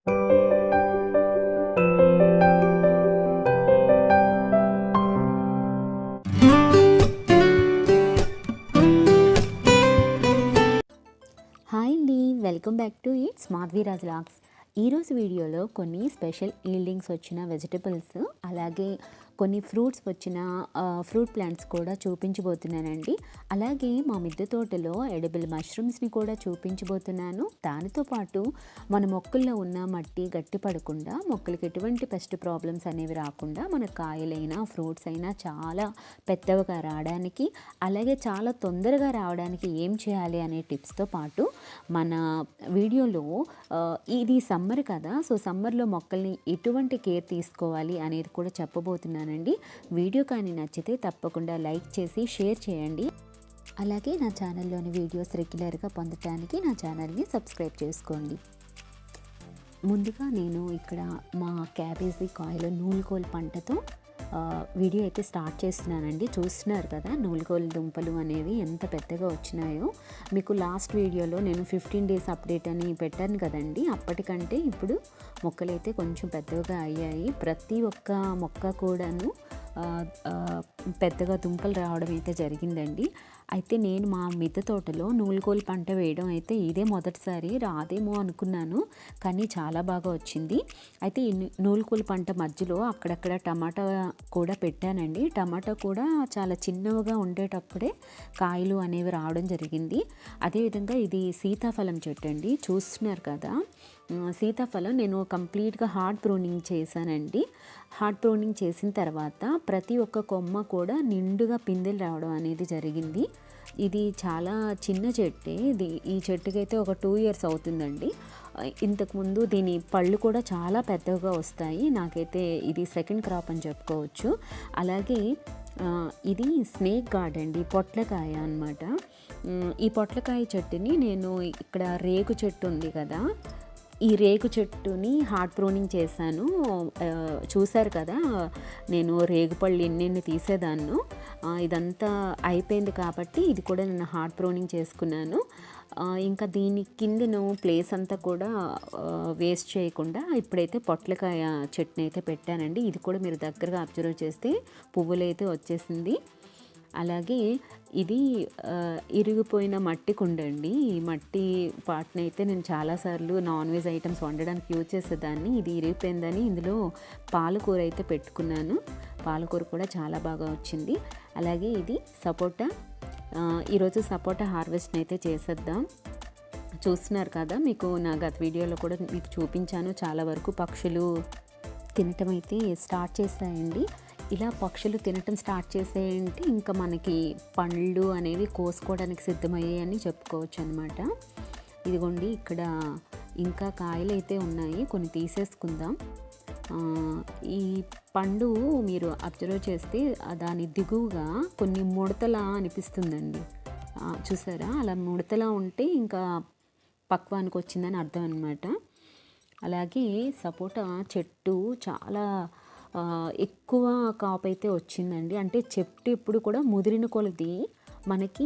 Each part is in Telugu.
హాయ్ అండి. Welcome back to it smart Viraj లాక్స్. ఈరోజు వీడియోలో కొన్ని స్పెషల్ ఈల్డింగ్స్ వచ్చిన వెజిటబుల్స్ అలాగే కొన్ని ఫ్రూట్స్ వచ్చిన ఫ్రూట్ ప్లాంట్స్ కూడా చూపించబోతున్నానండి. అలాగే మా మిద్దె తోటలో ఎడబుల్ మష్రూమ్స్ని కూడా చూపించబోతున్నాను. దానితో పాటు మన మొక్కల్లో ఉన్న మట్టి గట్టి పడకుండా మొక్కలకి ఎటువంటి పెస్ట్ ప్రాబ్లమ్స్ అనేవి రాకుండా మన కాయలైనా ఫ్రూట్స్ అయినా చాలా పెద్దవిగా రావడానికి అలాగే చాలా తొందరగా రావడానికి ఏం చేయాలి అనే టిప్స్తో పాటు మన వీడియోలో ఇది సమ్మర్ కదా సో సమ్మర్లో మొక్కల్ని ఎటువంటి కేర్ తీసుకోవాలి అనేది కూడా చెప్పబోతున్నాను చెప్పబోతున్నానండి వీడియో కానీ నచ్చితే తప్పకుండా లైక్ చేసి షేర్ చేయండి. అలాగే నా ఛానల్లోని వీడియోస్ రెగ్యులర్గా పొందటానికి నా ఛానల్ని సబ్స్క్రైబ్ చేసుకోండి. ముందుగా నేను ఇక్కడ మా క్యాబేజీ కాయలు నూలుకోలు పంటతో వీడియో అయితే స్టార్ట్ చేస్తున్నానండి. చూస్తున్నారు కదా నూలుకోలు దుంపలు అనేవి ఎంత పెద్దగా వచ్చినాయో. మీకు లాస్ట్ వీడియోలో నేను ఫిఫ్టీన్ డేస్ అప్డేట్ అని పెట్టాను కదండి. అప్పటికంటే ఇప్పుడు మొక్కలైతే కొంచెం పెద్దగా అయ్యాయి. ప్రతి ఒక్క మొక్క కూడాను పెద్దగా దుంపలు రావడం అయితే జరిగిందండి. అయితే నేను మా మిద్దె తోటలో నూలుకోలు పంట వేయడం అయితే ఇదే మొదటిసారి రాదేమో అనుకున్నాను. కానీ చాలా బాగా వచ్చింది. అయితే ఈ నూలుకోలు పంట మధ్యలో అక్కడక్కడ టమాటా కూడా పెట్టానండి. టమాటా కూడా చాలా చిన్నవిగా ఉండేటప్పుడే కాయలు అనేవి రావడం జరిగింది. అదేవిధంగా ఇది సీతాఫలం చెట్టు అండి. చూస్తున్నారు కదా. సీతాఫలం నేను కంప్లీట్గా హార్డ్ ప్రూనింగ్ చేశానండి. హార్డ్ ప్రూనింగ్ చేసిన తర్వాత ప్రతి ఒక్క కొమ్మ కూడా నిండుగా పిందెలు రావడం అనేది జరిగింది. ఇది చాలా చిన్న చెట్టే. ఇది ఈ చెట్టుకైతే ఒక టూ ఇయర్స్ అవుతుందండి. ఇంతకుముందు దీని పళ్ళు కూడా చాలా పెద్దగా వస్తాయి. నాకైతే ఇది సెకండ్ క్రాప్ అని చెప్పుకోవచ్చు. అలాగే ఇది స్నేక్ గార్డ్ అండి పొట్లకాయ అనమాట ఈ పొట్లకాయ చెట్టుని నేను ఇక్కడ రేగు చెట్టు ఉంది కదా ఈ రేగు చెట్టుని హార్ట్ ప్రూనింగ్ చేశాను. చూశారు కదా నేను రేగుపళ్ళు ఎన్నెన్ని తీసేదాన్ని ఇదంతా అయిపోయింది కాబట్టి ఇది కూడా నేను హార్ట్ ప్రూనింగ్ చేసుకున్నాను. ఇంకా దీని కిందను ప్లేస్ అంతా కూడా వేస్ట్ చేయకుండా ఇప్పుడైతే పొట్లకాయ చట్నీ అయితే పెట్టానండి. ఇది కూడా మీరు దగ్గరగా అబ్జర్వ్ చేస్తే పువ్వులు అయితే వచ్చేసింది. అలాగే ఇది ఇరిగిపోయిన మట్టి కుండ అండి. ఈ మట్టి పాటని అయితే నేను చాలాసార్లు నాన్ వెజ్ ఐటమ్స్ వండడానికి యూజ్ చేసేదాన్ని. ఇది ఇరిగిపోయిందని ఇందులో పాలకూర అయితే పెట్టుకున్నాను. పాలకూర కూడా చాలా బాగా వచ్చింది. అలాగే ఇది సపోటా ఈరోజు సపోటా హార్వెస్ట్ని అయితే చేసేద్దాం. చూస్తున్నారు కదా మీకు నా గత వీడియోలో కూడా మీకు చూపించాను. చాలా వరకు పక్షులు తినటం అయితే స్టార్ట్ చేశాయండి. ఇలా పక్షులు తినటం స్టార్ట్ చేసేయంటే ఇంకా మనకి పండ్లు అనేవి కోసుకోవడానికి సిద్ధమయ్యాయని చెప్పుకోవచ్చు అనమాట ఇదిగోండి ఇక్కడ ఇంకా కాయలు అయితే ఉన్నాయి. కొన్ని తీసేసుకుందాం. ఈ పండు మీరు అబ్జర్వ్ చేస్తే దాని దిగువగా కొన్ని ముడతలా అనిపిస్తుందండి. చూసారా? అలా ముడతలా ఉంటే ఇంకా పక్వానికి వచ్చిందని అర్థం అనమాట అలాగే సపోటా చెట్టు చాలా ఎక్కువ కాపు అయితే వచ్చిందండి. అంటే చెట్టు కూడా ముదిరిన కొలది మనకి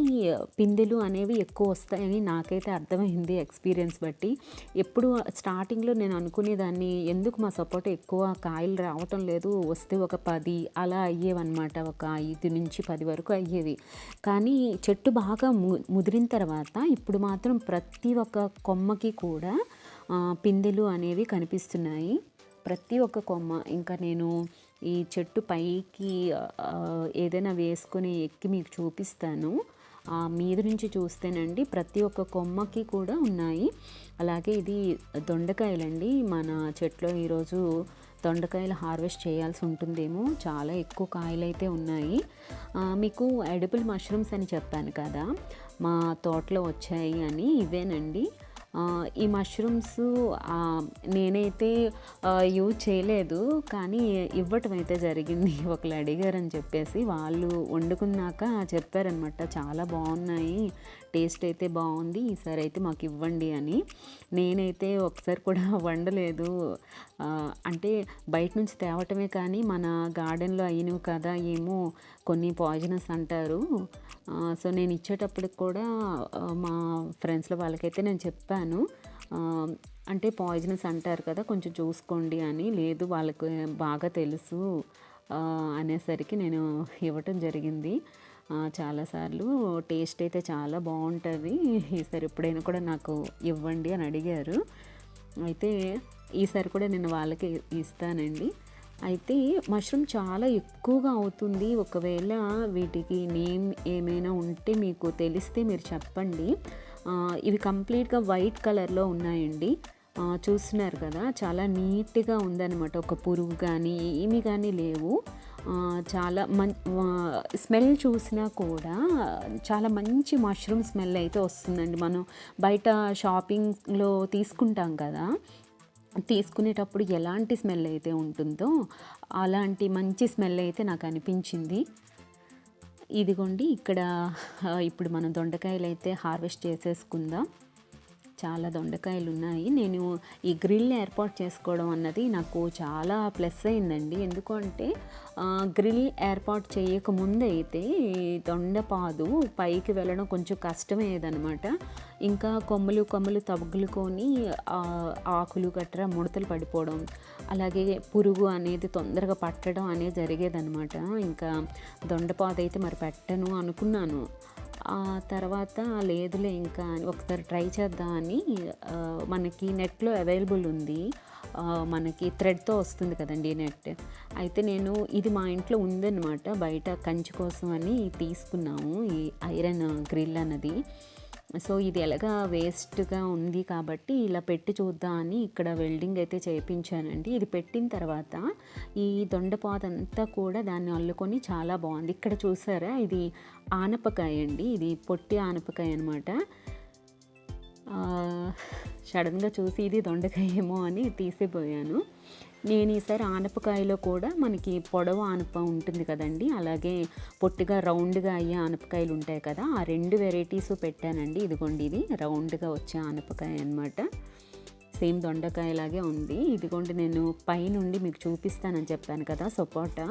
పిందెలు అనేవి ఎక్కువ వస్తాయని నాకైతే అర్థమైంది ఎక్స్పీరియన్స్ బట్టి. ఎప్పుడు స్టార్టింగ్లో నేను అనుకునేదాన్ని ఎందుకు మా సపోటా ఎక్కువ కాయలు రావటం లేదు వస్తే ఒక పది అలా అయ్యేవన్నమాట ఒక ఐదు నుంచి పది వరకు అయ్యేవి కానీ చెట్టు బాగా ము ముదిరిన తర్వాత ఇప్పుడు మాత్రం ప్రతి ఒక్క కొమ్మకి కూడా పిందెలు అనేవి కనిపిస్తున్నాయి. ప్రతి ఒక్క కొమ్మ ఇంకా నేను ఈ చెట్టు పైకి ఏదైనా వేసుకొని ఎక్కి మీకు చూపిస్తాను. ఆ మీద నుంచి చూస్తేనండి ప్రతి ఒక్క కొమ్మకి కూడా ఉన్నాయి. అలాగే ఇది దొండకాయలండి. మన చెట్లో ఈరోజు దొండకాయలు హార్వెస్ట్ చేయాల్సి ఉంటుందేమో. చాలా ఎక్కువ కాయలు అయితే ఉన్నాయి మీకు ఎడిబుల్ మష్రూమ్స్ అని చెప్పాను కదా మా తోటలో వచ్చాయి అని ఇవేనండి. ఈ మష్రూమ్స్ నేనైతే యూజ్ చేయలేదు. కానీ ఇవ్వటం అయితే జరిగింది. ఒకళ్ళు అడిగారని చెప్పేసి వాళ్ళు వండుకున్నాక చెప్పారనమాట చాలా బాగున్నాయి. టేస్ట్ అయితే బాగుంది. ఈసారి అయితే మాకు ఇవ్వండి అని. నేనైతే ఒకసారి కూడా వండలేదు. అంటే బయట నుంచి తేవటమే కానీ మన గార్డెన్లో అయినవి కదా ఏమో కొన్ని పాయిజనస్ అంటారు. సో నేను ఇచ్చేటప్పటికి కూడా మా ఫ్రెండ్స్లో వాళ్ళకైతే నేను చెప్పాను. అంటే పాయిజనస్ అంటారు కదా కొంచెం చూసుకోండి అని. లేదు వాళ్ళకు బాగా తెలుసు అనేసరికి నేను ఇవ్వటం జరిగింది. చాలాసార్లు టేస్ట్ అయితే చాలా బాగుంటుంది. ఈసారి ఎప్పుడైనా కూడా నాకు ఇవ్వండి అని అడిగారు. అయితే ఈసారి కూడా నేను వాళ్ళకి ఇస్తానండి. అయితే మష్రూమ్ చాలా ఎక్కువగా అవుతుంది. ఒకవేళ వీటికి నేమ్ ఏమైనా ఉంటే మీకు తెలిస్తే మీరు చెప్పండి. ఇవి కంప్లీట్గా వైట్ కలర్లో ఉన్నాయండి. చూస్తున్నారు కదా చాలా నీట్గా ఉందన్నమాట. ఒక పురుగు కానీ ఏమి కానీ లేవు. చాలా మం స్మెల్ చూసినా కూడా చాలా మంచి మష్రూమ్ స్మెల్ అయితే వస్తుందండి. మనం బయట షాపింగ్లో తీసుకుంటాం కదా తీసుకునేటప్పుడు ఎలాంటి స్మెల్ అయితే ఉంటుందో అలాంటి మంచి స్మెల్ అయితే నాకు అనిపించింది. ఇదిగోండి ఇక్కడ ఇప్పుడు మనం దొండకాయలు అయితే హార్వెస్ట్ చేసేసుకుందాం. చాలా దొండకాయలు ఉన్నాయి నేను ఈ గ్రిల్ ఏర్పాటు చేసుకోవడం అన్నది నాకు చాలా ప్లస్ అయిందండి. ఎందుకంటే గ్రిల్ ఏర్పాటు చేయకముందు అయితే ఈ దొండపాదు పైకి వెళ్ళడం కొంచెం కష్టమయ్యేదనమాట ఇంకా కొమ్మలు కొమ్మలు తగులుకొని ఆకులు గట్రా ముడతలు పడిపోవడం అలాగే పురుగు అనేది తొందరగా పట్టడం అనేది జరిగేదనమాట ఇంకా దొండపాదు అయితే మరి పెట్టను అనుకున్నాను. ఆ తర్వాత లేదులే ఇంకా అని ఒకసారి ట్రై చేద్దామని అని మనకి నెట్లో అవైలబుల్ ఉంది. మనకి థ్రెడ్తో వస్తుంది కదండి నెట్. అయితే నేను ఇది మా ఇంట్లో ఉందన్నమాట. బయట కంచి కోసం అని తీసుకున్నాము. ఈ ఐరన్ గ్రిల్ అన్నది. సో ఇది ఎలాగా వేస్ట్గా ఉంది కాబట్టి ఇలా పెట్టి చూద్దాం అని ఇక్కడ వెల్డింగ్ అయితే చేయించానండి ఇది పెట్టిన తర్వాత ఈ దొండపాదంతా కూడా దాన్ని అల్లుకొని చాలా బాగుంది. ఇక్కడ చూసారా? ఇది ఆనపకాయ అండి. ఇది పొట్టి ఆనపకాయ అనమాట సడన్గా చూసి ఇది దొండకాయ ఏమో అని తీసిపోయాను. నేను ఈసారి ఆనపకాయలో కూడా మనకి పొడవు ఆనప ఉంటుంది కదండి. అలాగే పొట్టిగా రౌండ్గా అయ్యే ఆనపకాయలు ఉంటాయి కదా ఆ రెండు వెరైటీస్ పెట్టానండి. ఇదిగోండి ఇది రౌండ్గా వచ్చే ఆనపకాయ అనమాట సేమ్ దొండకాయలాగే ఉంది. ఇదిగోండి నేను పైనుండి మీకు చూపిస్తానని చెప్పాను కదా సపోటా.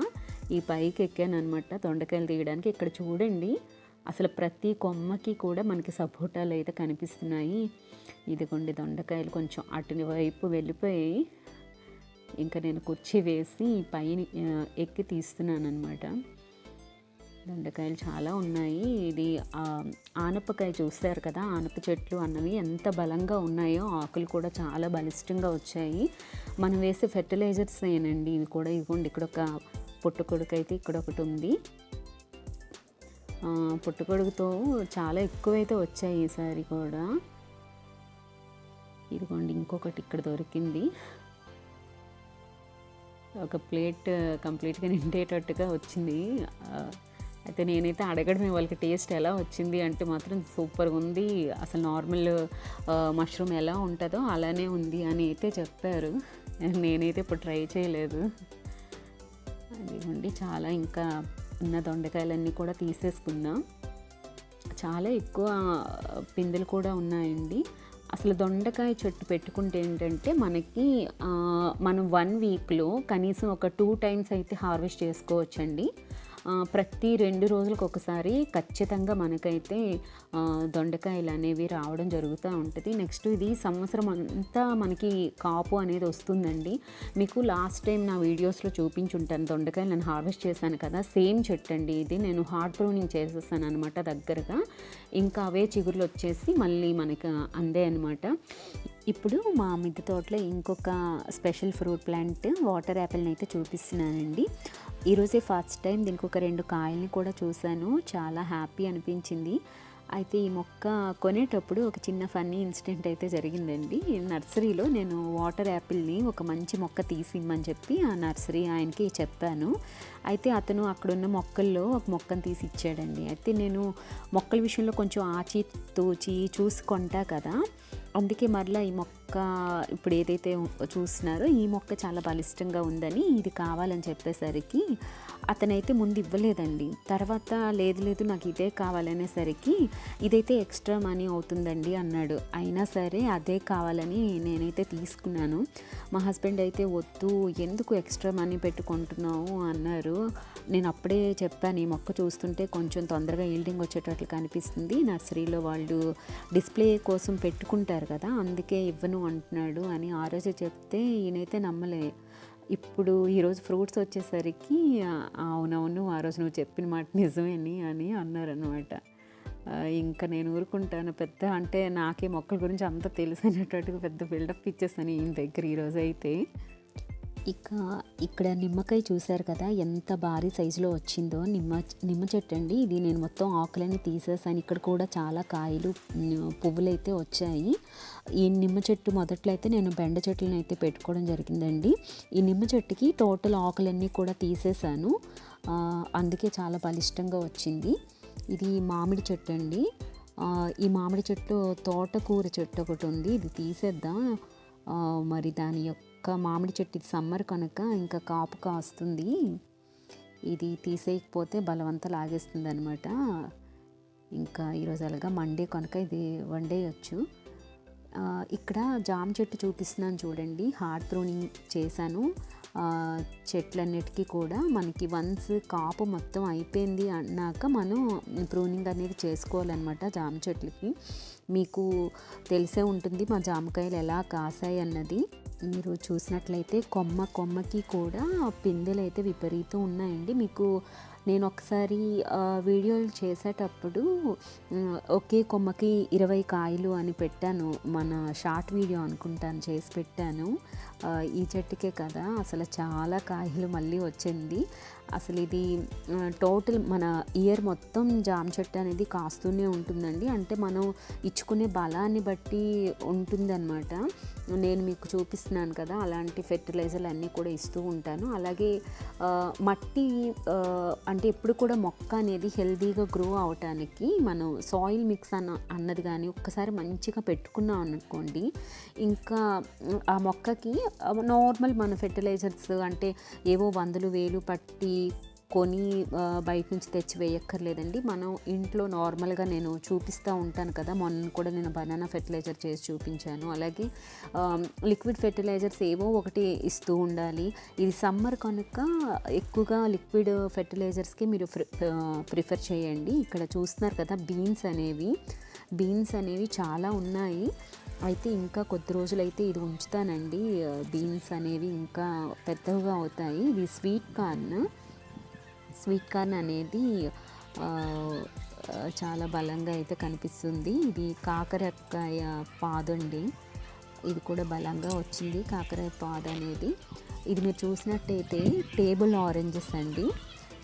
ఈ పైకి ఎక్కాను అనమాట దొండకాయలు తీయడానికి. ఇక్కడ చూడండి అసలు ప్రతి కొమ్మకి కూడా మనకి సపోటాలు అయితే కనిపిస్తున్నాయి. ఇదిగోండి దొండకాయలు కొంచెం అటు వైపు వెళ్ళిపోయి ఇంకా నేను కుర్చీ వేసి పైన ఎక్కి తీస్తున్నాను అనమాట దొండకాయలు చాలా ఉన్నాయి. ఇది ఆనపకాయ చూస్తారు కదా ఆనప చెట్లు అన్నవి ఎంత బలంగా ఉన్నాయో ఆకులు కూడా చాలా బలిష్టంగా వచ్చాయి. మనం వేసే ఫెర్టిలైజర్స్ ఏనండి ఇవి కూడా ఇదిగోండి ఇక్కడ ఒక పుట్టుకొడుకు అయితే ఇక్కడ ఒకటి ఉంది. పుట్టుకొడుకుతో చాలా ఎక్కువైతే వచ్చాయి ఈసారి కూడా. ఇదిగోండి ఇంకొకటి ఇక్కడ దొరికింది. ఒక ప్లేట్ కంప్లీట్గా నిండేటట్టుగా వచ్చింది. అయితే నేనైతే అడగడమే వాళ్ళకి టేస్ట్ ఎలా వచ్చింది అంటే మాత్రం సూపర్గా ఉంది. అసలు నార్మల్ మష్రూమ్ ఎలా ఉంటుందో అలానే ఉంది అని అయితే చెప్పారు. నేనైతే ఇప్పుడు ట్రై చేయలేదు. అదిగోండి చాలా ఇంకా ఉన్న దొండకాయలన్నీ కూడా తీసేసుకుందాం చాలా ఎక్కువ పిందెలు కూడా ఉన్నాయండి. అసలు దొండకాయ చెట్టు పెట్టుకుంటే ఏంటంటే మనకి మనం వన్ వీక్లో కనీసం ఒక టూ టైమ్స్ అయితే హార్వెస్ట్ చేసుకోవచ్చండి. ప్రతి రెండు రోజులకు ఒకసారి ఖచ్చితంగా మనకైతే దొండకాయలు అనేవి రావడం జరుగుతూ ఉంటుంది. నెక్స్ట్ ఇది సంవత్సరం అంతా మనకి కాపు అనేది వస్తుందండి. మీకు లాస్ట్ టైం నా వీడియోస్లో చూపించుంటాను దొండకాయలు నేను హార్వెస్ట్ చేశాను కదా సేమ్ చెట్టు అండి ఇది. నేను హార్డ్ ప్రూనింగ్ చేసేసాను అనమాట దగ్గరగా. ఇంకా అవే చిగుర్లు వచ్చేసి మళ్ళీ మనకి అందే అనమాట ఇప్పుడు మా మిద్దె తోటలో ఇంకొక స్పెషల్ ఫ్రూట్ ప్లాంట్ వాటర్ యాపిల్ని అయితే చూపిస్తున్నానండి. ఈరోజే ఫస్ట్ టైం దీనికి ఒక రెండు కాయల్ని కూడా చూశాను. చాలా హ్యాపీ అనిపించింది. అయితే ఈ మొక్క కొనేటప్పుడు ఒక చిన్న ఫన్నీ ఇన్సిడెంట్ అయితే జరిగిందండి. నర్సరీలో నేను వాటర్ యాపిల్ని ఒక మంచి మొక్క తీసి ఇమ్మని చెప్పి ఆ నర్సరీ ఆయనకి చెప్పాను. అయితే అతను అక్కడున్న మొక్కల్లో ఒక మొక్కను తీసి ఇచ్చాడండి. అయితే నేను మొక్కల విషయంలో కొంచెం ఆచి తూచి చూసుకుంటా కదా. అందుకే మరలా ఈ మొక్క ఇప్పుడు ఏదైతే చూస్తున్నారో ఈ మొక్క చాలా బలిష్టంగా ఉందని ఇది కావాలని చెప్పేసరికి అతనైతే ముందు ఇవ్వలేదండి. తర్వాత లేదు లేదు నాకు ఇదే కావాలనేసరికి ఇదైతే ఎక్స్ట్రా మనీ అవుతుందండి అన్నాడు. అయినా సరే అదే కావాలని నేనైతే తీసుకున్నాను. మా హస్బెండ్ అయితే వద్దు ఎందుకు ఎక్స్ట్రా మనీ పెట్టుకుంటున్నావు అన్నారు. నేను అప్పుడే చెప్పాను ఈ మొక్క చూస్తుంటే కొంచెం తొందరగా ఈల్డింగ్ వచ్చేటట్లు కనిపిస్తుంది. నర్సరీలో వాళ్ళు డిస్ప్లే కోసం పెట్టుకుంటారు కదా అందుకే ఇవ్వను అంటున్నాడు అని ఆ రోజు చెప్తే ఈయనైతే నమ్మలే. ఇప్పుడు ఈరోజు ఫ్రూట్స్ వచ్చేసరికి అవునవును ఆ రోజు నువ్వు చెప్పిన మాట నిజమేని అని అన్నారనమాట ఇంకా నేను ఊరుకుంటాను పెద్ద అంటే నాకే మొక్కల గురించి అంత తెలుసు అనేటట్టుగా పెద్ద బిల్డప్ ఇచ్చేసాను ఈయన దగ్గర ఈరోజు అయితే. ఇక ఇక్కడ నిమ్మకాయ చూశారు కదా ఎంత భారీ సైజులో వచ్చిందో. నిమ్మ నిమ్మ చెట్టు అండి. ఇది నేను మొత్తం ఆకులని తీసేసాను. ఇక్కడ కూడా చాలా కాయలు పువ్వులైతే పువ్వులు అయితే వచ్చాయి. ఈ నిమ్మ చెట్టు మొదట్లో అయితే నేను బెండ చెట్లను అయితే పెట్టుకోవడం జరిగిందండి. ఈ నిమ్మ చెట్టుకి టోటల్ ఆకులన్నీ కూడా తీసేసాను. అందుకే చాలా బలిష్టంగా వచ్చింది. ఇది మామిడి చెట్టు అండి. ఈ మామిడి చెట్టు తోటకూర చెట్టు ఒకటి ఉంది. ఇది తీసేద్దాం. మరి దాని యొక్క మామిడి చెట్టు ఇది సమ్మర్ కనుక ఇంకా కాపు కాస్తుంది. ఇది తీసేయకపోతే బలవంత లాగేస్తుంది అనమాట ఇంకా ఈరోజు అలాగా మండే కనుక ఇది వండేయచ్చు. ఇక్కడ జామ చెట్టు చూపిస్తున్నాను చూడండి. హార్డ్ త్రోనింగ్ చేశాను. చెట్లన్నిటికీ కూడా మనకి వన్స్ కాపు మొత్తం అయిపోయింది అన్నాక మనం ప్రూనింగ్ అనేది చేసుకోవాలన్నమాట జామ చెట్లకి. మీకు తెలిసే ఉంటుంది మా జామకాయలు ఎలా కాసాయి అన్నది. మీరు చూసినట్లయితే కొమ్మ కొమ్మకి కూడా పిందెలు అయితే విపరీతం ఉన్నాయండి. మీకు నేను ఒకసారి వీడియోలు చేసేటప్పుడు ఒకే కొమ్మకి ఇరవై కాయలు అని పెట్టాను. మన షార్ట్ వీడియో అనుకుంటాను చేసి పెట్టాను. ఈ చెట్టుకే కదా. అసలు చాలా కాయలు మళ్ళీ వచ్చింది. అసలు ఇది టోటల్ మన ఇయర్ మొత్తం జామ చెట్టు అనేది కాస్తూనే ఉంటుందండి. అంటే మనం ఇచ్చుకునే బలాన్ని బట్టి ఉంటుందన్నమాట. నేను మీకు చూపిస్తున్నాను కదా అలాంటి ఫెర్టిలైజర్లు అన్నీ కూడా ఇస్తూ ఉంటాను. అలాగే మట్టి అంటే ఎప్పుడు కూడా మొక్క అనేది హెల్దీగా గ్రో అవటానికి మనం సాయిల్ మిక్స్ అన్న అన్నది కానీ ఒక్కసారి మంచిగా పెట్టుకున్నాం అనుకోండి ఇంకా ఆ మొక్కకి నార్మల్ మన ఫెర్టిలైజర్స్ అంటే ఏవో వందలు వేలు పట్టి కొని బయట నుంచి తెచ్చి వేయక్కర్లేదండి. మనం ఇంట్లో నార్మల్గా నేను చూపిస్తూ ఉంటాను కదా మొన్న కూడా నేను బనానా ఫెర్టిలైజర్ చేసి చూపించాను. అలాగే లిక్విడ్ ఫెర్టిలైజర్స్ ఏవో ఒకటి ఇస్తూ ఉండాలి. ఇది సమ్మర్ కనుక ఎక్కువగా లిక్విడ్ ఫెర్టిలైజర్స్కి మీరు ప్రిఫర్ చేయండి. ఇక్కడ చూస్తున్నారు కదా బీన్స్ అనేవి. బీన్స్ అనేవి చాలా ఉన్నాయి. అయితే ఇంకా కొద్ది రోజులైతే ఇది ఉంచుతానండి. బీన్స్ అనేవి ఇంకా పెద్దగా అవుతాయి. ఇది స్వీట్ కార్న్. స్వీట్ కార్న్ అనేది చాలా బలంగా అయితే కనిపిస్తుంది. ఇది కాకరకాయ పాదండి. ఇది కూడా బలంగా వచ్చింది కాకరకాయ పాద అనేది ఇది మీరు చూసినట్టయితే టేబుల్ ఆరెంజెస్ అండి.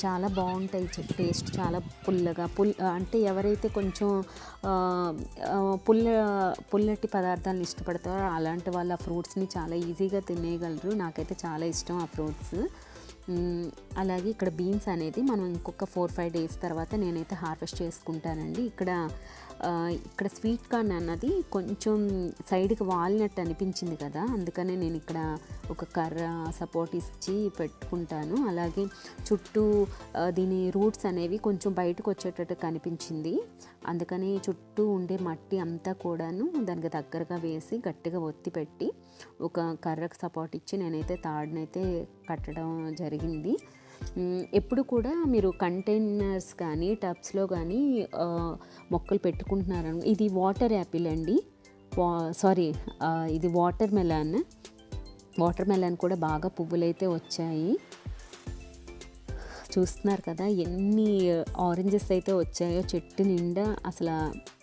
చాలా బాగుంటాయి టేస్ట్ చాలా పుల్లగా పుల్ అంటే ఎవరైతే కొంచెం పుల్ల పుల్లటి పదార్థాలను ఇష్టపడతారో అలాంటి వాళ్ళు ఆ ఫ్రూట్స్ని చాలా ఈజీగా తినేయగలరు. నాకైతే చాలా ఇష్టం ఆ ఫ్రూట్స్. అలాగే ఇక్కడ బీన్స్ అనేది మనం ఇంకొక ఫోర్ ఫైవ్ డేస్ తర్వాత నేనైతే హార్వెస్ట్ చేసుకుంటానండి. ఇక్కడ ఇక్కడ స్వీట్ కార్న్ అన్నది కొంచెం సైడ్కి వాలినట్టు అనిపించింది కదా అందుకనే నేను ఇక్కడ ఒక కర్ర సపోర్ట్ ఇచ్చి పెట్టుకుంటాను. అలాగే చుట్టూ దీని రూట్స్ అనేవి కొంచెం బయటకు వచ్చేటట్టు కనిపించింది. అందుకని చుట్టూ ఉండే మట్టి అంతా కూడాను దానికి దగ్గరగా వేసి గట్టిగా ఒత్తి పెట్టి ఒక కర్రకు సపోర్ట్ ఇచ్చి నేనైతే తాడునైతే కట్టడం జరిగింది. ఎప్పుడు కూడా మీరు కంటైనర్స్ కానీ టబ్స్లో కానీ మొక్కలు పెట్టుకుంటున్నారు? ఇది వాటర్ యాపిల్ అండి. వా సారీ ఇది వాటర్ మెలాన్ వాటర్ మెలాన్ కూడా బాగా పువ్వులైతే వచ్చాయి. చూస్తున్నారు కదా ఎన్ని ఆరెంజెస్ అయితే వచ్చాయో చెట్టు నిండా అసలు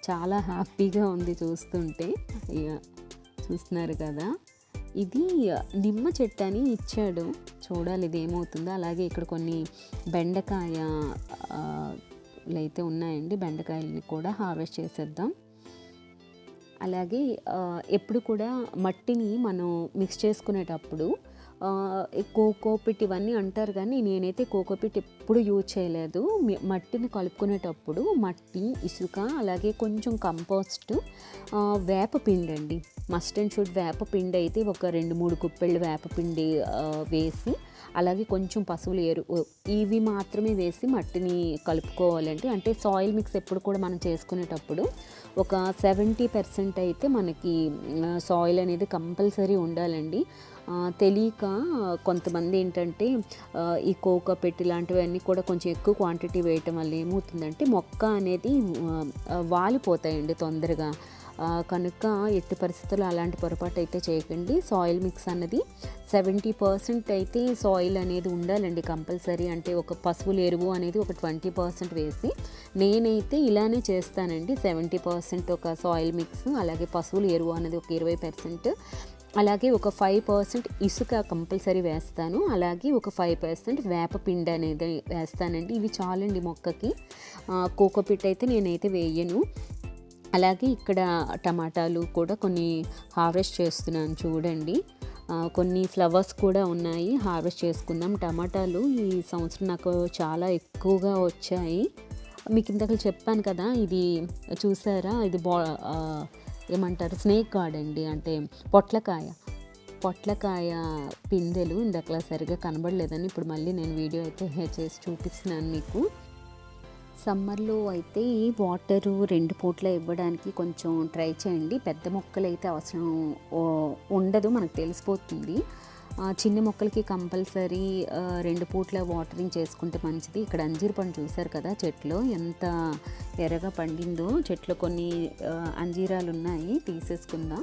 చాలా హ్యాపీగా ఉంది చూస్తుంటే. చూస్తున్నారు కదా. ఇది నిమ్మ చెట్టు అని ఇచ్చాడు. చూడాలి ఇది ఏమవుతుందో అలాగే ఇక్కడ కొన్ని బెండకాయ అయితే ఉన్నాయండి. బెండకాయలని కూడా హార్వెస్ట్ చేసేద్దాం. అలాగే ఎప్పుడు కూడా మట్టిని మనం మిక్స్ చేసుకునేటప్పుడు కోకోపిట్ ఇవన్నీ అంటారు కానీ నేనైతే కోకోపిట్ ఎప్పుడు యూజ్ చేయలేదు. మట్టిని కలుపుకునేటప్పుడు మట్టి ఇసుక అలాగే కొంచెం కంపోస్ట్ వేప వేపపిండి అండి. మస్ట్ అండ్ షుడ్ వేప పిండి అయితే ఒక రెండు మూడు కుప్పెళ్ళు వేపపిండి పిండి వేసి అలాగే కొంచెం పశువులు ఎరువు ఇవి మాత్రమే వేసి మట్టిని కలుపుకోవాలండి. అంటే సాయిల్ మిక్స్ ఎప్పుడు కూడా మనం చేసుకునేటప్పుడు ఒక సెవెంటీ పర్సెంట్ అయితే మనకి సాయిల్ అనేది కంపల్సరీ ఉండాలండి. తెలియక కొంతమంది ఏంటంటే ఈ కోకా పెట్టి లాంటివన్నీ కూడా కొంచెం ఎక్కువ క్వాంటిటీ వేయటం వల్ల ఏమవుతుందంటే మొక్క అనేది వాలిపోతాయండి తొందరగా. కనుక ఎట్టి పరిస్థితుల్లో అలాంటి పొరపాటు అయితే చేయకండి. సాయిల్ మిక్స్ అన్నది సెవెంటీ పర్సెంట్ అయితే సాయిల్ అనేది ఉండాలండి కంపల్సరీ అంటే ఒక పశువుల ఎరువు అనేది ఒక ట్వంటీ పర్సెంట్ వేసి నేనైతే ఇలానే చేస్తానండి. సెవెంటీ పర్సెంట్ ఒక సాయిల్ మిక్స్ అలాగే పశువుల ఎరువు అనేది ఒక ఇరవై పర్సెంట్ అలాగే ఒక ఫైవ్ పర్సెంట్ ఇసుక కంపల్సరీ వేస్తాను. అలాగే ఒక ఫైవ్ పర్సెంట్ వేపపిండి అనేది వేస్తానండి. ఇవి చాలండి మొక్కకి. కోకోపిట్ అయితే నేనైతే వేయను. అలాగే ఇక్కడ టమాటాలు కూడా కొన్ని హార్వెస్ట్ చేస్తున్నాను చూడండి. కొన్ని ఫ్లవర్స్ కూడా ఉన్నాయి. హార్వెస్ట్ చేసుకుందాం. టమాటాలు ఈ సంవత్సరం నాకు చాలా ఎక్కువగా వచ్చాయి. మీకు ఇందాక చెప్పాను కదా ఇది చూసారా? ఇది బా ఏమంటారు? స్నేక్ గార్డ్ అండి అంటే పొట్లకాయ. పొట్లకాయ పిందెలు ఇందాక సరిగా కనబడలేదని ఇప్పుడు మళ్ళీ నేను వీడియో అయితే చేసి చూపిస్తున్నాను మీకు. సమ్మర్లో అయితే వాటరు రెండు పూట్ల ఇవ్వడానికి కొంచెం ట్రై చేయండి. పెద్ద మొక్కలు అయితే అవసరం ఉండదు మనకు తెలిసిపోతుంది. చిన్న మొక్కలకి కంపల్సరీ రెండు పూట్ల వాటరింగ్ చేసుకుంటే మంచిది. ఇక్కడ అంజీర్ పండు చూశారు కదా చెట్లో ఎంత ఎర్రగా పండిందో. చెట్లో కొన్ని అంజీరాలు ఉన్నాయి తీసేసుకుందాం.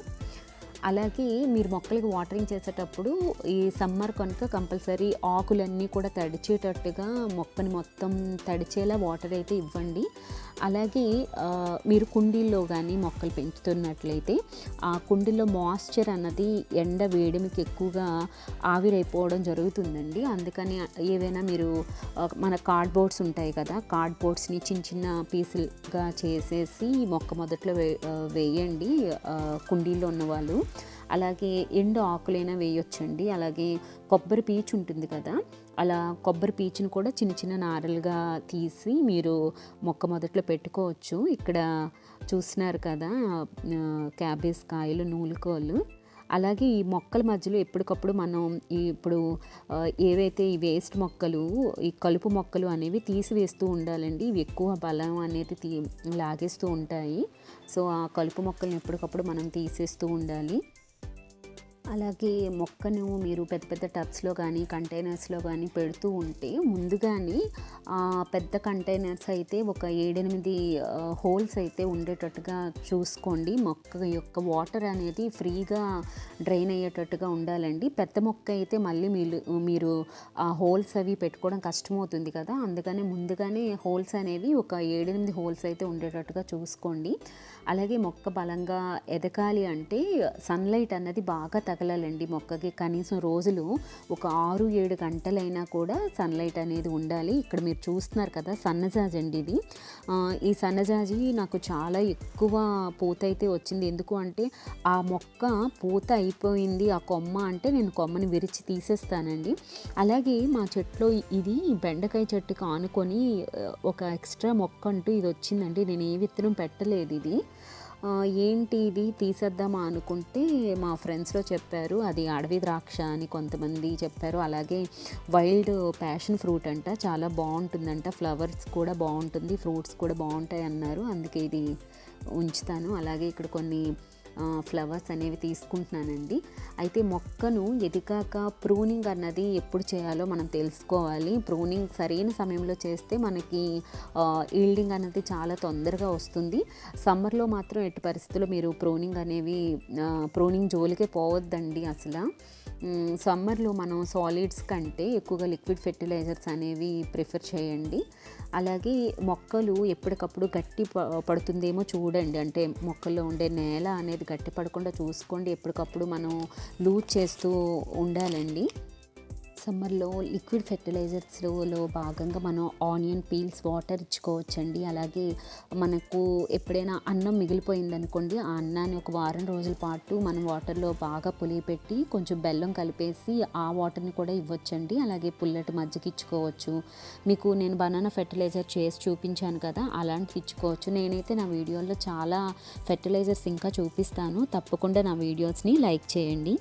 అలాగే మీరు మొక్కలకి వాటరింగ్ చేసేటప్పుడు ఈ సమ్మర్ కనుక కంపల్సరీ ఆకులన్నీ కూడా తడిచేటట్టుగా మొక్కని మొత్తం తడిచేలా వాటర్ అయితే ఇవ్వండి. అలాగే మీరు కుండీల్లో కానీ మొక్కలు పెంచుతున్నట్లయితే ఆ కుండీలో మాయిశ్చర్ అన్నది ఎండ వేడిమికి ఎక్కువగా ఆవిరైపోవడం జరుగుతుందండి. అందుకని ఏవైనా మీరు మన కార్డ్బోర్డ్స్ ఉంటాయి కదా కార్డ్బోర్డ్స్ని చిన్న చిన్న పీసులుగా చేసేసి మొక్క మొదట్లో వే వేయండి కుండీల్లో ఉన్నవాళ్ళు ఉన్న వాళ్ళు. అలాగే ఎండు ఆకులైనా వేయొచ్చండి. అలాగే కొబ్బరి పీచు ఉంటుంది కదా అలా కొబ్బరి పీచుని కూడా చిన్న చిన్న నారలుగా తీసి మీరు మొక్క మొదట్లో పెట్టుకోవచ్చు. ఇక్కడ చూస్తున్నారు కదా క్యాబేజ్ కాయలు నూలుకోలు అలాగే ఈ మొక్కల మధ్యలో ఎప్పటికప్పుడు మనం ఇప్పుడు ఏవైతే ఈ వేస్ట్ మొక్కలు ఈ కలుపు మొక్కలు అనేవి తీసివేస్తూ ఉండాలండి. ఇవి ఎక్కువ బలం అనేది తీ లాగేస్తూ ఉంటాయి. సో ఆ కలుపు మొక్కలను ఎప్పటికప్పుడు మనం తీసేస్తూ ఉండాలి. అలాగే మొక్కను మీరు పెద్ద పెద్ద టబ్స్లో కానీ కంటైనర్స్లో కానీ పెడుతూ ఉంటే ముందుగానే పెద్ద కంటైనర్స్ అయితే ఒక ఏడెనిమిది హోల్స్ అయితే ఉండేటట్టుగా చూసుకోండి. మొక్క యొక్క వాటర్ అనేది ఫ్రీగా డ్రైన్ అయ్యేటట్టుగా ఉండాలండి. పెద్ద మొక్క అయితే మళ్ళీ మీరు మీరు ఆ హోల్స్ అవి పెట్టుకోవడం కష్టమవుతుంది కదా. అందుకని ముందుగానే హోల్స్ అనేవి ఒక ఏడెనిమిది హోల్స్ అయితే ఉండేటట్టుగా చూసుకోండి. అలాగే మొక్క బలంగా ఎదగాలి అంటే సన్లైట్ అన్నది బాగా తగలాలండి మొక్కకి. కనీసం రోజులు ఒక ఆరు ఏడు గంటలైనా కూడా సన్లైట్ అనేది ఉండాలి. ఇక్కడ మీరు చూస్తున్నారు కదా సన్నజాజి అండి ఇది. ఈ సన్నజాజి నాకు చాలా ఎక్కువ పూత అయితే వచ్చింది. ఎందుకు అంటే ఆ మొక్క పూత అయిపోయింది. ఆ కొమ్మ అంటే నేను కొమ్మని విరిచి తీసేస్తానండి. అలాగే మా చెట్లో ఇది బెండకాయ చెట్టుకు ఆనుకొని ఒక ఎక్స్ట్రా మొక్క అంటూ ఇది వచ్చిందండి. నేను ఏ విత్తనం పెట్టలేదు ఇది. ఏంటి ఇది? తీసేద్దామా అనుకుంటే మా ఫ్రెండ్స్లో చెప్పారు అది అడవి ద్రాక్ష అని కొంతమంది చెప్పారు. అలాగే వైల్డ్ ప్యాషన్ ఫ్రూట్ అంట చాలా బాగుంటుందంట. ఫ్లవర్స్ కూడా బాగుంటుంది ఫ్రూట్స్ కూడా బాగుంటాయి అన్నారు అందుకే ఇది ఉంచుతాను. అలాగే ఇక్కడ కొన్ని ఫ్లవర్స్ అనేవి తీసుకుంటున్నానండి. అయితే మొక్కను ఎదిగాక ప్రూనింగ్ అన్నది ఎప్పుడు చేయాలో మనం తెలుసుకోవాలి. ప్రూనింగ్ సరైన సమయంలో చేస్తే మనకి ఈల్డింగ్ అనేది చాలా తొందరగా వస్తుంది. సమ్మర్లో మాత్రం ఎట్టి పరిస్థితుల్లో మీరు ప్రూనింగ్ అనేవి ప్రూనింగ్ జోలికే పోవద్దండి అసలు. సమ్మర్లో మనం సాలిడ్స్ కంటే ఎక్కువగా లిక్విడ్ ఫెర్టిలైజర్స్ అనేవి ప్రిఫర్ చేయండి. అలాగే మొక్కలు ఎప్పటికప్పుడు గట్టి ప- పడుతుందేమో చూడండి. అంటే మొక్కల్లో ఉండే నేల అనేది గట్టి పడకుండా చూసుకోండి. ఎప్పటికప్పుడు మనం లూజ్ చేస్తూ ఉండాలండి. సమ్మర్లో లిక్విడ్ ఫెర్టిలైజర్స్లో భాగంగా మనం ఆనియన్ పీల్స్ వాటర్ ఇచ్చుకోవచ్చండి. అలాగే మనకు ఎప్పుడైనా అన్నం మిగిలిపోయింది అనుకోండి ఆ అన్నాన్ని ఒక వారం రోజుల పాటు మనం వాటర్లో బాగా పులిపెట్టి కొంచెం బెల్లం కలిపేసి ఆ వాటర్ని కూడా ఇవ్వచ్చండి. అలాగే పుల్లటి మజ్జిగ ఇచ్చుకోవచ్చు. మీకు నేను బనానా ఫెర్టిలైజర్ చేసి చూపించాను కదా అలాంటివి ఇచ్చుకోవచ్చు. నేనైతే నా వీడియోలో చాలా ఫెర్టిలైజర్స్ ఇంకా చూపిస్తాను. తప్పకుండా నా వీడియోస్ని లైక్ చేయండి.